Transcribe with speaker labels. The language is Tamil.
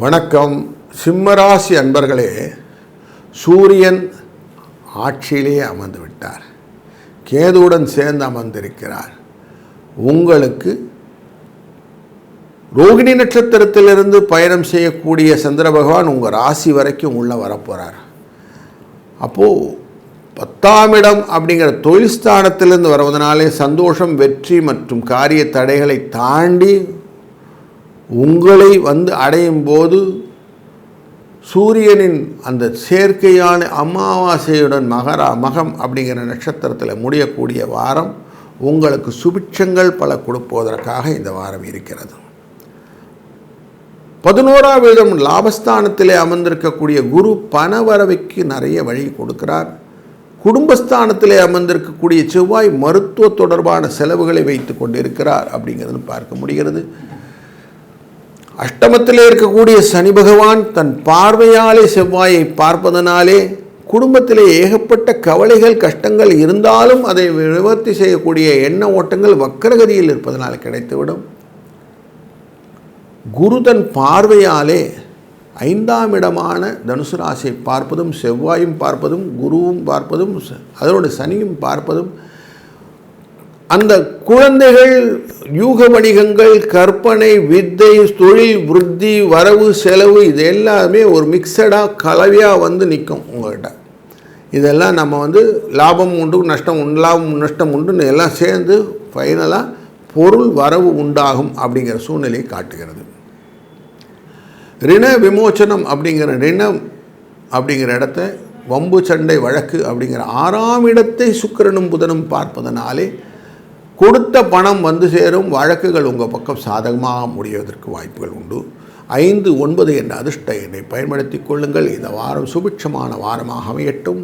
Speaker 1: வணக்கம். சிம்மராசி அன்பர்களே சூரியன் ஆட்சியிலேயே அமர்ந்து விட்டார் கேதுவுடன் சேர்ந்து அமர்ந்திருக்கிறார். உங்களுக்கு ரோகிணி நட்சத்திரத்திலிருந்து பயணம் செய்யக்கூடிய சந்திர பகவான் உங்கள் ராசி வரைக்கும் உள்ளே வரப்போகிறார் அப்போது பத்தாம் இடம் அப்படிங்கிற தொழில் ஸ்தானத்திலிருந்து வருவதனாலே சந்தோஷம் வெற்றி மற்றும் காரிய தடைகளை தாண்டி உங்களை வந்து அடையும் போது சூரியனின் அந்த சேர்க்கையான அமாவாசையுடன் மகரா மகம் அப்படிங்கிற நட்சத்திரத்தில் முடியக்கூடிய வாரம் உங்களுக்கு சுபிட்சங்கள் பல கொடுப்பதற்காக இந்த வாரம் இருக்கிறது. பதினோராம் இடம் லாபஸ்தானத்திலே அமர்ந்திருக்கக்கூடிய குரு பணவரவைக்கு நிறைய வழி கொடுக்கிறார். குடும்பஸ்தானத்திலே அமர்ந்திருக்கக்கூடிய செவ்வாய் மருத்துவ தொடர்பான செலவுகளை வைத்து கொண்டிருக்கிறார் அப்படிங்கிறது பார்க்க முடிகிறது. அஷ்டமத்திலே இருக்கக்கூடிய சனி பகவான் தன் பார்வையாலே செவ்வாயை பார்ப்பதனாலே குடும்பத்திலே ஏகப்பட்ட கவலைகள் கஷ்டங்கள் இருந்தாலும் அதை நிவர்த்தி செய்யக்கூடிய எண்ண ஓட்டங்கள் வக்கரகதியில் இருப்பதனால் கிடைத்துவிடும். குரு தன் பார்வையாலே ஐந்தாம் இடமான தனுசு ராசியை பார்ப்பதும் செவ்வாயும் பார்ப்பதும் குருவும் பார்ப்பதும் அதனோட சனியும் பார்ப்பதும் அந்த குழந்தைகள் யூக வணிகங்கள் கற்பனை வித்தை தொழில் விருத்தி வரவு செலவு இது எல்லாமே ஒரு மிக்சடாக கலவையாக வந்து நிற்கும் உங்கள்கிட்ட இதெல்லாம் நம்ம வந்து லாபம் உண்டு நஷ்டம் உண்டு லாபம் நஷ்டம் உண்டுன்னு எல்லாம் சேர்ந்து ஃபைனலாக பொருள் வரவு உண்டாகும் அப்படிங்கிற சூழ்நிலையை காட்டுகிறது. ரிண விமோச்சனம் அப்படிங்கிற ரிணம் அப்படிங்கிற இடத்த வம்பு சண்டை வழக்கு அப்படிங்கிற ஆறாம் இடத்தை சுக்கிரனும் புதனும் பார்ப்பதனாலே கொடுத்த பணம் வந்து சேரும் வழக்குகள் உங்கள் பக்கம் சாதகமாக முடிவதற்கு வாய்ப்புகள் உண்டு. ஐந்து ஒன்பது என்ற அதிர்ஷ்ட எண்ணை பயன்படுத்தி கொள்ளுங்கள். இந்த வாரம் சுபிட்சமான வாரமாக அமையட்டும்.